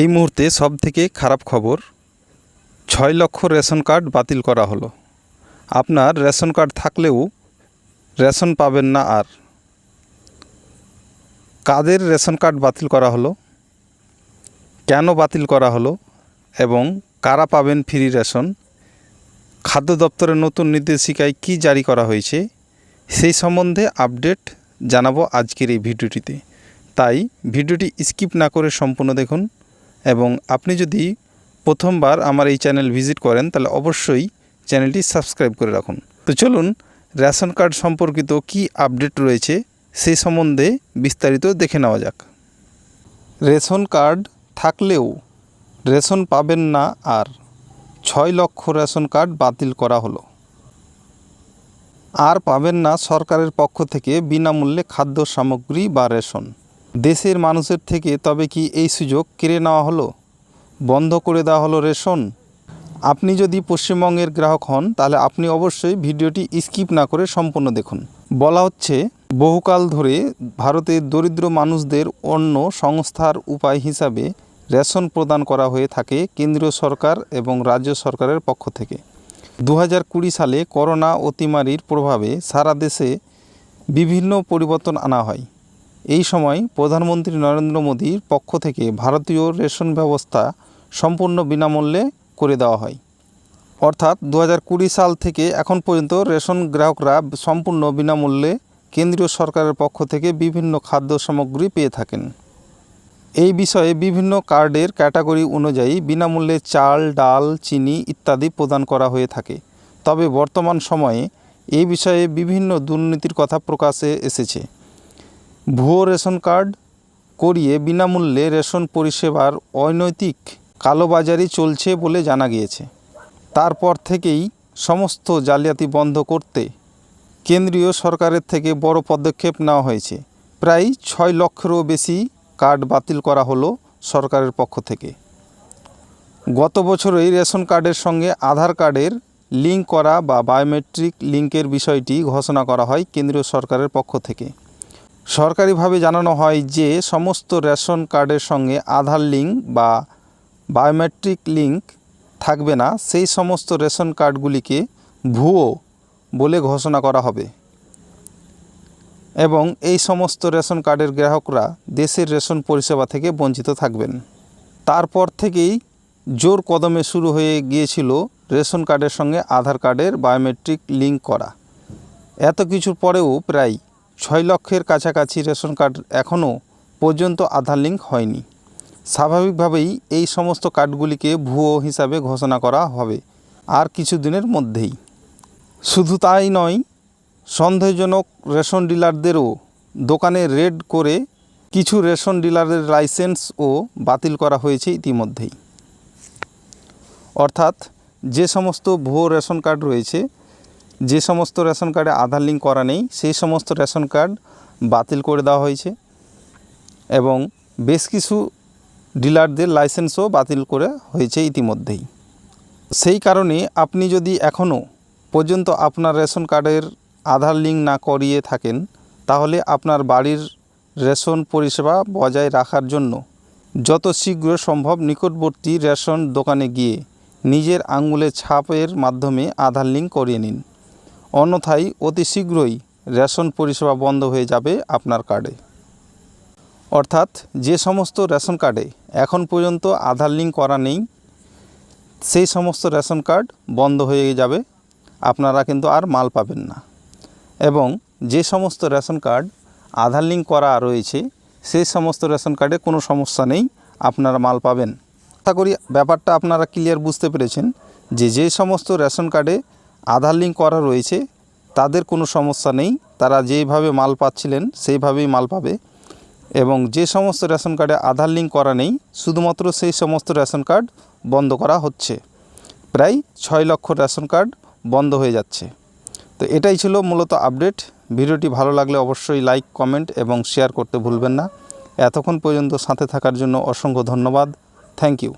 এই মুহূর্তে সব থেকে খারাপ খবর, ছয় লক্ষ রেশন কার্ড বাতিল করা হলো। আপনার রেশন কার্ড থাকলেও রেশন পাবেন না আর। কাদের রেশন কার্ড বাতিল করা হলো? কেন বাতিল করা হলো? এবং কারা পাবেন ফ্রি রেশন? খাদ্য দপ্তরের নতুন নির্দেশিকায় কি জারি করা হয়েছে? সেই সম্বন্ধে আপডেট জানাব আজকের এই ভিডিওটিতে। তাই ভিডিওটি স্কিপ না করে সম্পূর্ণ দেখুন। এবং আপনি যদি প্রথমবার আমার এই চ্যানেল ভিজিট করেন, তাহলে অবশ্যই চ্যানেলটি সাবস্ক্রাইব করে রাখুন। তো চলুন, রেশন কার্ড সম্পর্কিত কি আপডেট রয়েছে সেই সম্বন্ধে বিস্তারিত দেখে নেওয়া যাক। রেশন কার্ড থাকলেও রেশন পাবেন না আর ছয় লক্ষ রেশন কার্ড বাতিল করা হলো। আর পাবেন না সরকারের পক্ষ থেকে বিনামূল্যে খাদ্য সামগ্রী বা রেশন। দেশের মানুষের থেকে তবে কি এই সুযোগ কেড়ে নেওয়া হলো? বন্ধ করে দেওয়া হলো রেশন? আপনি যদি পশ্চিমবঙ্গের গ্রাহক হন, তাহলে আপনি অবশ্যই ভিডিওটি স্কিপ না করে সম্পূর্ণ দেখুন। বলা হচ্ছে, বহুকাল ধরে ভারতের দরিদ্র মানুষদের অন্য সংস্থার উপায় হিসাবে রেশন প্রদান করা হয়ে থাকে কেন্দ্রীয় সরকার এবং রাজ্য সরকারের পক্ষ থেকে। দু কুড়ি সালে করোনা অতিমারির প্রভাবে সারা দেশে বিভিন্ন পরিবর্তন আনা হয়। এই সময় প্রধানমন্ত্রী নরেন্দ্র মোদীর পক্ষ থেকে ভারতীয় রেশন ব্যবস্থা সম্পূর্ণ বিনামূল্যে করে দেওয়া হয়। অর্থাৎ দু সাল থেকে এখন পর্যন্ত রেশন গ্রাহকরা সম্পূর্ণ বিনামূল্যে কেন্দ্রীয় সরকারের পক্ষ থেকে বিভিন্ন খাদ্য সামগ্রী পেয়ে থাকেন। এই বিষয়ে বিভিন্ন কার্ডের ক্যাটাগরি অনুযায়ী বিনামূল্যে চাল, ডাল, চিনি ইত্যাদি প্রদান করা হয়ে থাকে। তবে বর্তমান সময়ে এই বিষয়ে বিভিন্ন দুর্নীতির কথা প্রকাশে এসেছে। ভুয়ো রেশন কার্ড করিয়ে বিনামূল্যে রেশন পরিষেবার অনৈতিক কালোবাজারি চলছে বলে জানা গিয়েছে। তারপর থেকেই সমস্ত জালিয়াতি বন্ধ করতে কেন্দ্রীয় সরকারের থেকে বড় পদক্ষেপ নেওয়া হয়েছে। প্রায় ছয় লক্ষেরও বেশি কার্ড বাতিল করা হলো সরকারের পক্ষ থেকে। গত বছরই রেশন কার্ডের সঙ্গে আধার কার্ডের লিঙ্ক করা বা বায়োমেট্রিক লিঙ্কের বিষয়টি ঘোষণা করা হয় কেন্দ্রীয় সরকারের পক্ষ থেকে। সরকারিভাবে জানানো হয় যে সমস্ত রেশন কার্ডের সঙ্গে আধার লিঙ্ক বা বায়োমেট্রিক লিঙ্ক থাকবে না, সেই সমস্ত রেশন কার্ডগুলিকে ভুয়ো বলে ঘোষণা করা হবে। এবং এই সমস্ত রেশন কার্ডের গ্রাহকরা দেশের রেশন পরিষেবা থেকে বঞ্চিত থাকবেন। তারপর থেকেই জোর কদমে শুরু হয়ে গিয়েছিল রেশন কার্ডের সঙ্গে আধার কার্ডের বায়োমেট্রিক লিঙ্ক করা। এত কিছুর পরেও প্রায় ছয় লক্ষের কাছাকাছি রেশন কার্ড এখনও পর্যন্ত আধার লিঙ্ক হয়নি। স্বাভাবিকভাবেই এই সমস্ত কার্ডগুলিকে ভুয়ো হিসাবে ঘোষণা করা হবে আর কিছু দিনের মধ্যেই। শুধু তাই নয়, সন্দেহজনক রেশন ডিলারদেরও দোকানে রেড করে কিছু রেশন ডিলারের লাইসেন্সও বাতিল করা হয়েছে ইতিমধ্যেই। অর্থাৎ যে সমস্ত ভুয়ো রেশন কার্ড রয়েছে যে সমস্ত রেশন কার্ডে আধার লিঙ্ক করা নেই, সেই সমস্ত রেশন কার্ড বাতিল করে দেওয়া হয়েছে এবং বেশ কিছু ডিলারদের লাইসেন্সও বাতিল করে হয়েছে ইতিমধ্যেই। সেই কারণে আপনি যদি এখনও পর্যন্ত আপনার রেশন কার্ডের আধার লিঙ্ক না করিয়ে থাকেন, তাহলে আপনার বাড়ির রেশন পরিষেবা বজায় রাখার জন্য যত শীঘ্র সম্ভব নিকটবর্তী রেশন দোকানে গিয়ে নিজের আঙুলের ছাপের মাধ্যমে আধার লিঙ্ক করিয়ে নিন। অন্যথায় অতি শীঘ্রই রেশন পরিষেবা বন্ধ হয়ে যাবে আপনার কার্ডে। অর্থাৎ যে সমস্ত রেশন কার্ডে এখন পর্যন্ত আধার লিঙ্ক করা নেই, সেই সমস্ত রেশন কার্ড বন্ধ হয়ে যাবে, আপনারা কিন্তু আর মাল পাবেন না। এবং যে সমস্ত রেশন কার্ড আধার লিঙ্ক করা রয়েছে, সেই সমস্ত রেশন কার্ডে কোনো সমস্যা নেই, আপনারা মাল পাবেন। আশা করি ব্যাপারটা আপনারা ক্লিয়ার বুঝতে পেরেছেন যে যে সমস্ত রেশন কার্ডে আধার লিঙ্ক করা রয়েছে, তাদের কোনো সমস্যা নেই। তারা যেইভাবে মাল পাচ্ছিলেন, সেইভাবেই মাল পাবে। এবং যে সমস্ত রেশন কার্ডে আধার লিঙ্ক করা নেই, শুধুমাত্র সেই সমস্ত রেশন কার্ড বন্ধ করা হচ্ছে। প্রায় ছয় লক্ষ রেশন কার্ড বন্ধ হয়ে যাচ্ছে। তো এটাই ছিল মূলত আপডেট। ভিডিওটি ভালো লাগলে অবশ্যই লাইক, কমেন্ট এবং শেয়ার করতে ভুলবেন না। এতক্ষণ পর্যন্ত সাথে থাকার জন্য অসংখ্য ধন্যবাদ। Thank you.